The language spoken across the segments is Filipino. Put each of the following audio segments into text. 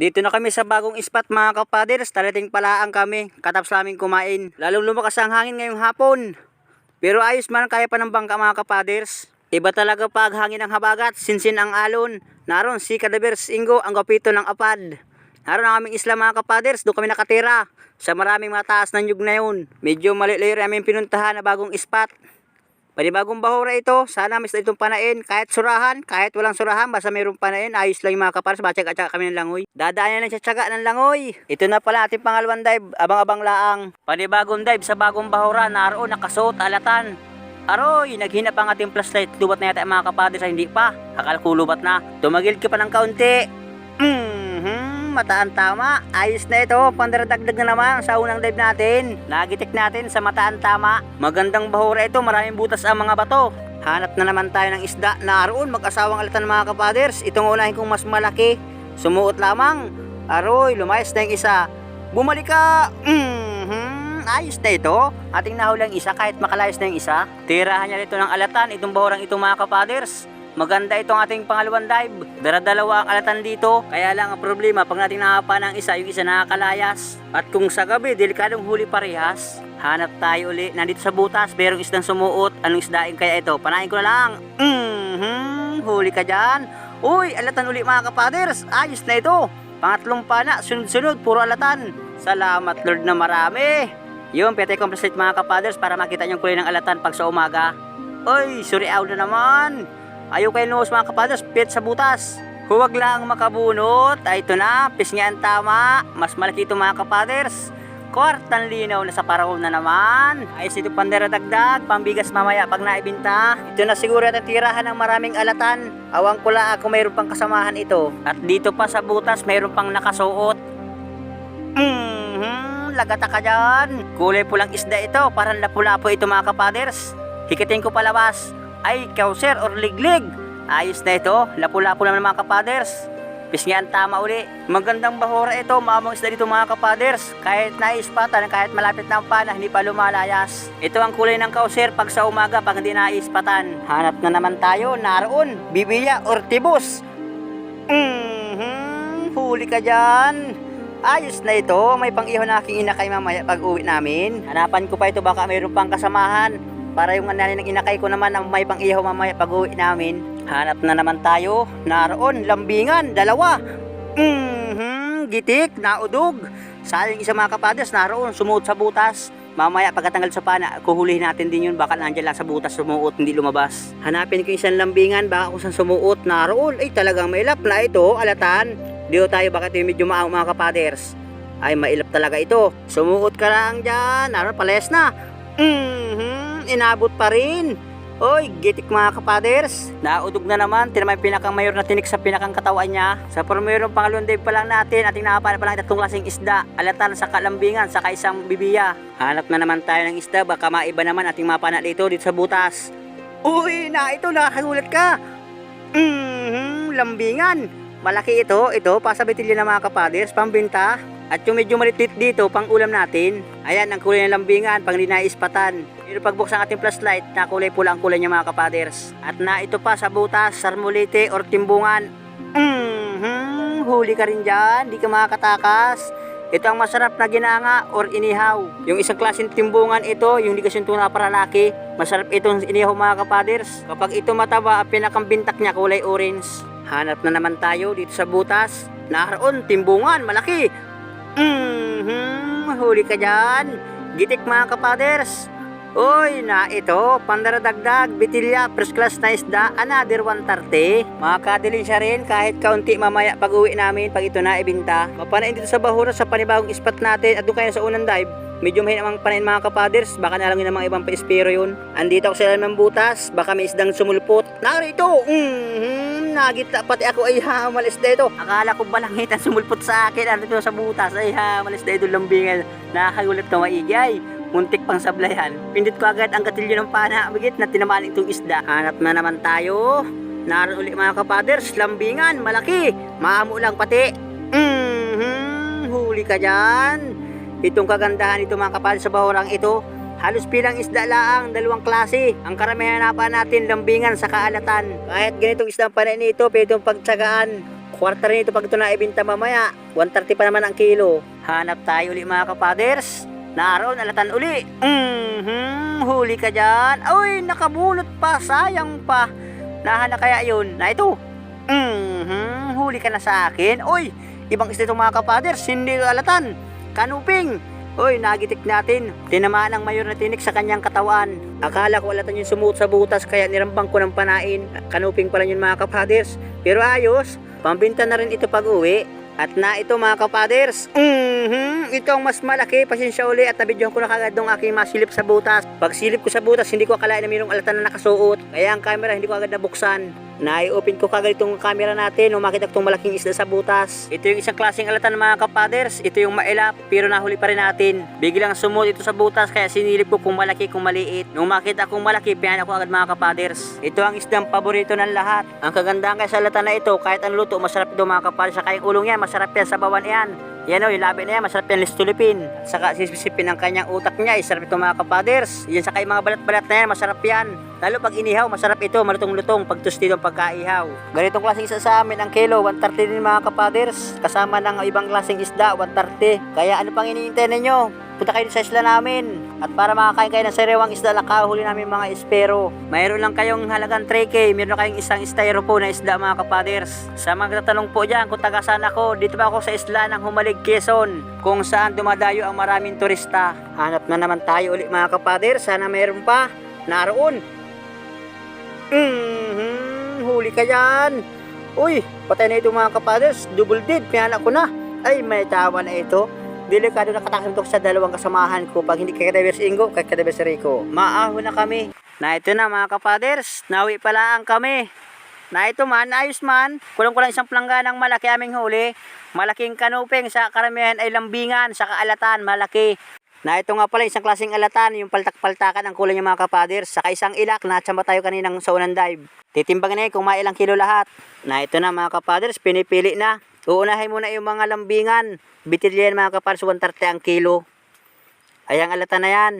Dito na kami sa bagong spot mga kapaders. Talating palaan kami. Katapos namin kumain. Lalong lumakas ang hangin ngayong hapon. Pero ayos man kaya pa ng bangka mga kapaders. Iba talaga pag hangin ang habagat, sinsin ang alon. Naroon si Kadabers Ingo ang gapito ng apad. Naroon ang aming isla mga kapaders, doon kami nakatira. Sa maraming mataas na nyug na yun. Medyo malilayo aming pinuntahan na bagong spot. Panibagong bahura ito, sana mas itong panain, kahit surahan, kahit walang surahan, basta mayroong panain, ayos lang yung mga at saka kami ng langoy. Dadaanan lang siya tsaga ng langoy. Ito na pala ating pangalawang dive, abang-abang laang. Panibagong dive sa bagong bahura, naroon, nakasuot, alatan. Aroy, naghinap ang ating flashlight, lubat na yata mga kapadres, hindi pa. Akala ko lubat na. Tumagil ka pa ng kaunti. Mhm, mataan tama. Ayos na ito. Pandaradagdag na naman sa unang dive natin. Nagitik natin sa mataan tama. Magandang bahura ito. Maraming butas ang mga bato. Hanap na naman tayo ng isda. Naroon, mag-asawang alatan mga kapaders. Itong unahin kong mas malaki. Sumuot lamang. Aroy, lumayas na yung isa. Bumalik ka. Mhm, ayos na ito. Ating nahulang isa kahit makalayas na yung isa. Tirahan niya nito ng alatan. Itong bahurang ito mga kapaders. Maganda itong ating pangalawang dive. Daradalawa ang alatan dito. Kaya lang ang problema, pag natin nakapa ng isa, yung isa nakakalayas. At kung sa gabi, delikadong huli parehas. Hanap tayo uli. Nandito sa butas, merong isdang sumuot. Anong isdaing kaya ito? Panahin ko na lang. Mhm, huli ka dyan. Uy, alatan uli mga kapaders. Ayos na ito. Pangatlong pana, sunod-sunod, puro alatan. Salamat Lord na marami. Yung pete composite mga kapaders para makita nyo kulay ng alatan pag sa umaga. Uy, sorry na naman. Ayaw kayo nuhos mga kapaders, pit sa butas. Huwag lang makabunot. Ay, ito na, pisngi ang tama. Mas malaki ito mga kapaders. Kwartang linaw na sa paraol na naman. Ayos ito pandaradagdag, pambigas mamaya pag naibinta. Ito na siguro at tirahan ng maraming alatan. Awang ko lang kung mayroon pang kasamahan ito. At dito pa sa butas, mayroon pang nakasuot. Mhm, lagata ka dyan. Kulay pulang isda ito, parang lapu-lapo ito mga kapaders. Hikitin ko palabas. Ay, kauser or liglig. Ayos na ito, lapu-lapo naman mga kapaders. Pisngian tama uli. Magandang bahura ito, mamang isda dito mga kapaders. Kahit naispatan, kahit malapit na ang pana, hindi pa lumalayas. Ito ang kulay ng kauser pag sa umaga, pag hindi naispatan. Hanap na naman tayo, naroon, bibiya or tibos. Mhm, huli ka dyan. Ayos na ito, may pang-iho na aking inakay mamaya pag uwi namin. Hanapan ko pa ito, baka mayroon pang kasamahan. Para yung inakay ko naman na may pang-iho mamaya pag uwi namin. Hanap na naman tayo, naroon, lambingan, dalawa. Mhm, gitik, naudog. Sayang isa mga kapadas, naroon, sumuot sa butas. Mamaya pagkatanggal sa pana, kuhulihin natin din yun. Baka nandiyan lang sa butas sumuot, hindi lumabas. Hanapin ko isang lambingan, baka kung saan sumuot, naroon. Ay talagang may lap na ito, alatan. Dito tayo baka ito yung medyo maang mga kapaders. Ay mailap talaga ito. Sumuot ka lang dyan. Naroon, palayas na. Mhm, inabot pa rin. Oy, gitik mga kapaders. Naudog na naman. Tinamay pinakang mayor na tinik sa pinakang katawan niya. Sa promayroong pangalawang day pa lang natin, ating nakapanan pa lang tatlong klaseng isda. Alatan sa kalambingan, saka isang bibiya. Hanap na naman tayo ng isda. Baka maiba naman ating mapana dito, dito sa butas. Uy, na ito, nakagulat ka. Mhm, lambingan. Malaki ito, ito, pasabitilyo ng mga kapaders, pambinta. At yung medyo malitit dito, pang ulam natin. Ayan, ang kulay ng lambingan, pang linaispatan. Pero pagbuksan ating flashlight, na kulay pula ang kulay niya mga kapaders. At na ito pa sa butas, sarmulite or timbungan. Mhm, huli ka rin dyan, di ka makakatakas. Ito ang masarap na ginanga or inihaw. Yung isang klaseng timbungan ito, yung di kasi tuna para laki. Masarap itong inihaw mga kapaders. Kapag ito mataba, ang pinakang bintak niya kulay orange. Hanap na naman tayo dito sa butas. Naroon, timbungan, malaki. Mhm, huli ka dyan. Gitik mga kapaders. Uy, na ito, pandaradagdag, bitilya, first class na isda, another 130. Makakadilin siya rin kahit kaunti mamaya pag uwi namin pag ito na ibinta. Mapanain dito sa Bahura sa panibagong spot natin at doon kayo sa unang dive. Medyo mahina ang panain mga kapaders, baka na lang yun mga ibang pa-espero yun. Andito ako sa ilalim ng butas, baka may isdang sumulpot. Narito! Mhm, nagita pati ako ay hamalis na ito. Akala ko balangit ang sumulpot sa akin, andito sa butas ay hamalis na ito lambingan. Nakakagulat ka maigay. Muntik pang sablayan. Pindit ko agad ang gatilyo ng pana. Bigit na tinamaan itong isda. Hanap na naman tayo. Naroon ulit mga kapaders. Lambingan. Malaki. Maamo lang pati. Mhm. Huli ka dyan. Itong kagandahan ito mga kapaders sa bahurang ito. Halos bilang isda laang, dalawang klase. Ang karamihan hanapan natin, lambingan sa kaalatan. Kahit ganitong isda pa rin ito, pwede itong pagtsagaan. kwarta rin ito pag ito na ibinta mamaya. 130 pa naman ang kilo. Hanap tayo uli mga kapaders. Naroon, alatan uli. Mhm, huli ka dyan. Uy, nakabulot pa, sayang pa. Nahan na kaya yun? Na ito. Mhm, huli ka na sa akin. Uy, ibang isda itong mga kapaders, hindi alatan. Kanuping. Uy, nagitik natin. Tinamaan ang mayor na tinik sa kanyang katawan. Akala ko alatan yung sumuot sa butas kaya nirambang ko ng panain. Kanuping pala yun mga kapaders. Pero ayos, pambinta na rin ito pag uwi. At na ito mga kapaders. Mhm, ito ang mas malaki. Pasensya uli at nabidyohan ko na kagad nung aking masilip sa butas. Pag silip ko sa butas, hindi ko akalain na mayroong alatan na nakasuot. Kaya ang camera hindi ko agad nabuksan. Nai-open ko kagad itong camera natin nung makita itong malaking isda sa butas. Ito yung isang klaseng alatan mga kapaders. Ito yung mailap pero nahuli pa rin natin. Biglang sumot ito sa butas kaya sinilip ko kung malaki kung maliit. Nung makita kong malaki, piyan ako agad mga kapaders. Ito ang isdang paborito ng lahat. Ang kagandahan kaya sa alatan na ito, kahit ang luto, masarap ito mga kapaders. Saka yung ulong yan, masarap yan sa bawan yan. Yan o, yung labi na yan, masarap yan listulipin. Saka sisipin ng kanyang utak niya, isarap ito mga kapaders. Yan saka yung mga balat-balat na yan, masarap yan. Lalo pag inihaw, masarap ito, malutong-lutong, pag tusti ng pagkaihaw. Ganitong klaseng isa sa amin, ang kilo, 130 din mga kapaders. Kasama ng ibang klaseng isda, 130. Kaya ano pang iniintay ninyo? Punta kayo sa isla namin. At para makakain kayo ng sariwang isda, nakahuli namin mga espero. Mayroon lang kayong halagang 3K, mayroon kayong isang styro po na isda mga kapaders. Sa mga tatanong po dyan kung taga saan ako, dito ba ako sa isla ng Humalig, Quezon, kung saan dumadayo ang maraming turista. Hanap na naman tayo ulit mga kapaders, sana mayroon pa. Naroon. Mhm, huli ka yan. Uy, patay na ito mga kapaders, double dead, piyanak ko na. Ay, may tawa na ito. Delikado na katakin to sa dalawang kasamahan ko pag hindi kay Kadebers Ingo, kay Kadebers Rico. Maahon na kami. Na ito na mga kapaders, nawi pala ang kami. Na ito man, ayos man. Kulang-kulang isang plangganang malaki aming huli. Malaking kanuping sa karamihan ay lambingan, sa kaalatan, malaki. Na ito nga pala isang klaseng alatan, yung paltak-paltakan ang kulay niya mga kapaders. Saka isang ilak na tsamba tayo kaninang sa unang dive. Titimbangin na yun kung mailang kilo lahat. Na ito na mga kapaders, pinipili na. Uunahin muna yung mga lambingan. Bitil yan mga kapaders, 130 ang kilo. Ayang alatan na yan.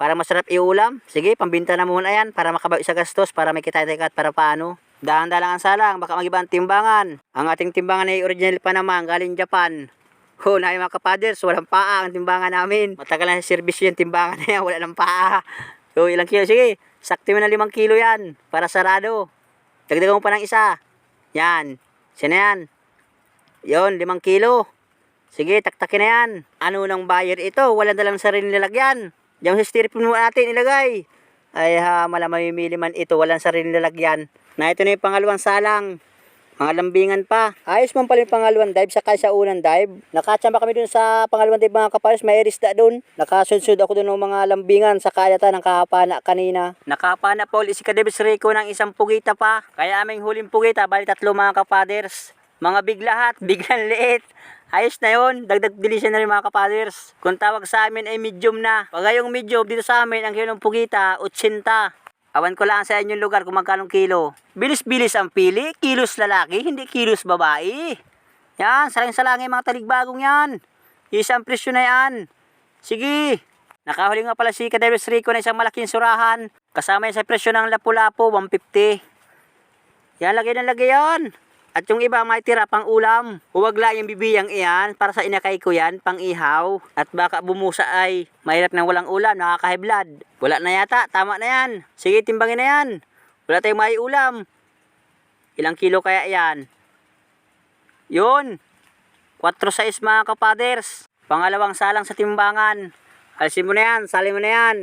Para masarap iulam. Sige, pambinta na muna yan para makabawi sa gastos, para may kita at para paano. Dahan-dahan ang salang, baka mag-iba ang timbangan. Ang ating timbangan ay original pa naman, galing Japan. Ho, na mga kapaders, walang paa ang timbangan namin. Matagal na service yung timbangan na yan, wala ng paa. So, ilang kilo? Sige, sakti mo na limang kilo yan, para sarado. Dagdagan mo pa ng isa. Yan. Sino yan? Yon, limang kilo. Sige, taktakin na yan. Ano ng buyer ito? Walang dalang sarili nilagyan. Diyan sa styrofoam mo natin ilagay. Ay ha, malamamimili man ito, walang sarili nilagyan. Na ito na yung pangalawang salang. Mga lambingan pa. Ayos man pala yung pangalawang dive saka sa unang dive. Nakachamba kami dun sa pangalawang dive mga kapares. May irisda dun. Nakasunsud ako dun ng mga lambingan sa kayata ng kahapana kanina. Nakapana pa ulit si Kadebes Rico ng isang pugita pa. Kaya aming huling pugita, bali tatlo mga kapaders. Mga big lahat, biglang liit. Ayos na yun, dagdag delisyon na rin mga kapaders. Kung tawag sa amin ay medium na. Pag yung medium, dito sa amin, ang kilo ng pugita, 80. Awan ko lang sa inyong lugar kung magkano kilo. Bilis-bilis ang pili, kilos lalaki, hindi kilos babae. Yan, salang-salangin mga taligbagong yan. Isang presyo na yan. Sige. Nakahuli nga pala si Kadebes Rico na isang malaking surahan. Kasama yan sa presyo ng lapu-lapu, 150. Yan, lagay na lagay yan. At yung iba may tira pang ulam. Huwag lang yung bibiyang iyan para sa inakay ko yan, pang ihaw. At baka bumusa ay mahirap nang walang ulam, nakakahiblad. Wala na yata, tama na yan. Sige, timbangin na yan. Wala tayong may ulam. Ilang kilo kaya yan? Yun. 4-6 mga kapaders. Pangalawang salang sa timbangan. Alisin mo na yan, sali mo na yan.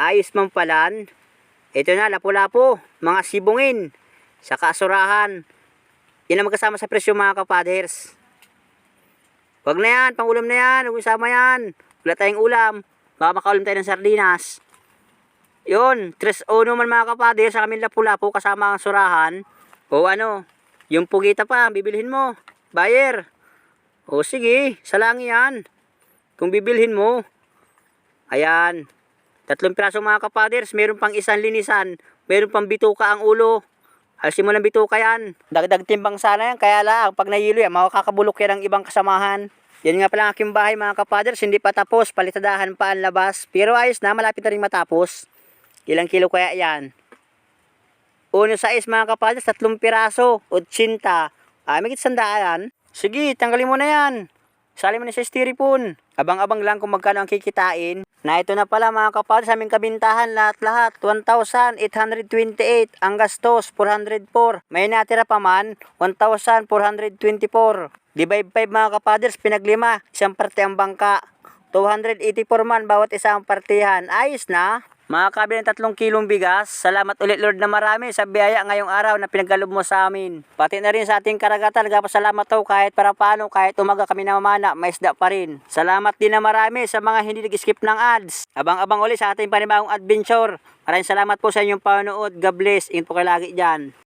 Ayos man palan. Ito na, lapu-lapu. Mga sibungin. Sa kasurahan. Yan ang magkasama sa presyo mga kapaders. Huwag na yan, pangulam na yan, huwag isama yan. Wala tayong ulam. Baka makaulam tayo ng sardinas. Yun, tres ono man mga kapaders sa kami lapu-lapu kasama ang surahan. O ano, yung pugita pa, bibilhin mo. Buyer. O sige, salangi yan. Kung bibilhin mo. Ayan. Tatlong piraso mga kapaders, meron pang isang linisan, meron pang bituka ang ulo. Alisin mo ng bituka yan. Dagdag timbang sana yan, kaya lang, pag nahilo yan, makakabulok yan ng ibang kasamahan. Yan nga pala ang aking bahay mga kapaders, hindi pa tapos, palitadahan pa ang labas. Pero ayos na, malapit na rin matapos. Ilang kilo kaya yan? Uno sa is mga kapaders, tatlong piraso, 80. Ah, may sandaan. Sige, tanggalin mo na yan. Sali mo na sa styrofoam. Abang-abang lang kung magkano ang kikitain. Na ito na pala mga kapatid sa aming kabintahan lahat-lahat. 1,828. Ang gastos, 404. May natira pa man, 1,424. Divide 5 mga kapaders, pinaglima. Isang parte ang bangka. 284 man bawat isang partihan. Ayos na. Mga kabili ng tatlong kilong bigas, salamat ulit Lord na marami sa biyaya ngayong araw na pinagkalob mo sa amin. Pati na rin sa ating karagatan, nagpasalamat to kahit para paano, kahit umaga kami namamana, may isda pa rin. Salamat din na marami sa mga hindi nag-skip ng ads. Abang-abang ulit sa ating panibagong adventure. Maraming salamat po sa inyong panonood. God bless. Ingat po kayo lagi dyan.